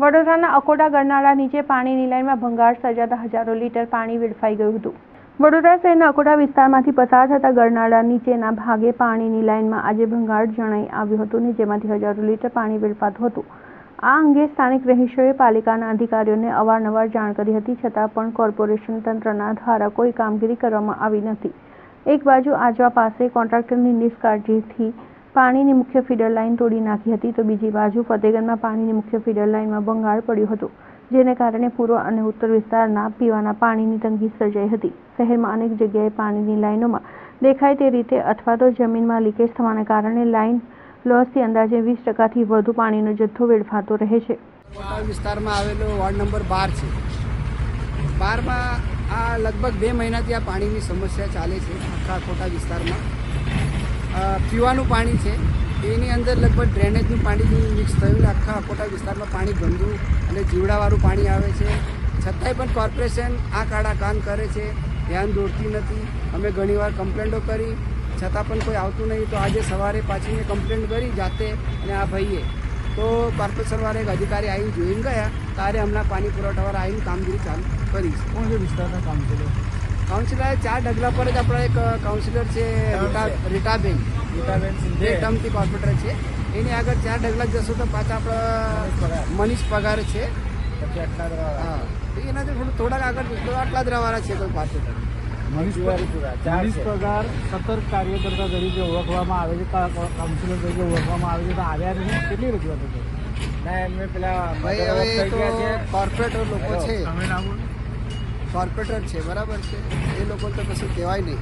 વડોદરાના અકોટા ગરનાળા નીચે પાણીની લાઇનમાં ભંગાર સર્જાતા હજારો લીટર પાણી વેડફાઈ ગયું હતું. વડોદરા શહેરના અકોટા વિસ્તારમાંથી પસાર થતા ગરનાળા નીચેના ભાગે પાણીની લાઇનમાં આજે ભંગાર જણાઈ આવ્યું હતું ને જેમાંથી હજારો લીટર પાણી વેડફાતું હતું. આ અંગે સ્થાનિક રહીશોએ પાલિકાના અધિકારીઓને અવારનવાર જાણ કરી હતી, છતાં પણ કોર્પોરેશન તંત્રના દ્વારા કોઈ કામગીરી કરવામાં આવી નથી. એક બાજુ આજવા પાસે કોન્ટ્રાક્ટરની નિષ્કાળજીથી પાણીની મુખ્ય ફીડર લાઇન તોડી નાખી હતી તો બીજી બાજુ ફતેગંજમાં પાણીની મુખ્ય ફીડર લાઇનમાં બંગાળ પડ્યું હતું, જેને કારણે પૂર્વ અને ઉત્તર વિસ્તારના પીવાના પાણીની તંગી સર્જાઈ હતી. શહેરમાં અનેક જગ્યાએ પાણીની લાઇનોમાં દેખાય તે રીતે અથવા તો જમીનમાં લીકેજ થવાને કારણે લાઇન લોસથી અંદાજે વીસ ટકાથી વધુ પાણીનો જથ્થો વેડફાતો રહે છે. વિસ્તારમાં આવેલો વોર્ડ નંબર બાર છે. બારમાં આ લગભગ બે મહિનાથી આ પાણીની સમસ્યા ચાલે છે આખા કોટા વિસ્તારમાં. પીવાનું પાણી છે. એની અંદર લગભગ ડ્રેનેજનું પાણી મિક્સ થયું ને આખા કોટા વિસ્તારમાં પાણી ગંદુ અને જીવડાવાળું પાણી આવે છે. છતાંય પણ કોર્પોરેશન આ કાળા કામ કરે છે. ધ્યાન દોરતી નથી. અમે ઘણીવાર કમ્પ્લેન્ટો કરી. છતાં પણ કોઈ આવતું નહીં. તો આજે સવારે પાછી મેં કમ્પ્લેન્ટ કરી જાતે અને આ ભાઈએ. તો કોર્પોરેશનવાળા એક અધિકારી આવીને જોઈને ગયા. તારે હમણાં પાણી પુરવઠાવાળા આવીને કામગીરી ચાલુ કરી છે કોણ છે વિસ્તારના કાઉન્સિલર કાઉન્સિલર ચાર ડગલા પર જ આપણા એક કાઉન્સિલર છે રીટાબેન. રીટાબેન સિંધે. ટર્મથી કોર્પોરેટર છે. એની આગળ ચાર ડગલા જશો તો પાછા આપણા મનીષ પગાર. છે. આટલા હા. તો એનાથી થોડું થોડાક આગળ જશો આટલા જ રહેવાના છે કોઈ પાસે મનીષ પગાર. સતત કાર્યકર્તા તરીકે ઓળખવામાં આવે છે. કા- કાઉન્સિલર તરીકે ઓળખવામાં આવે છે. તો આવ્યા નથી કેટલી રજૂઆત હતી? ના એમને પેલા ભાઈ હવે કોર્પોરેટર લોકો છે. કોર્પોરેટર છે બરાબર છે? એ લોકો તો કશું કહેવાય નહીં.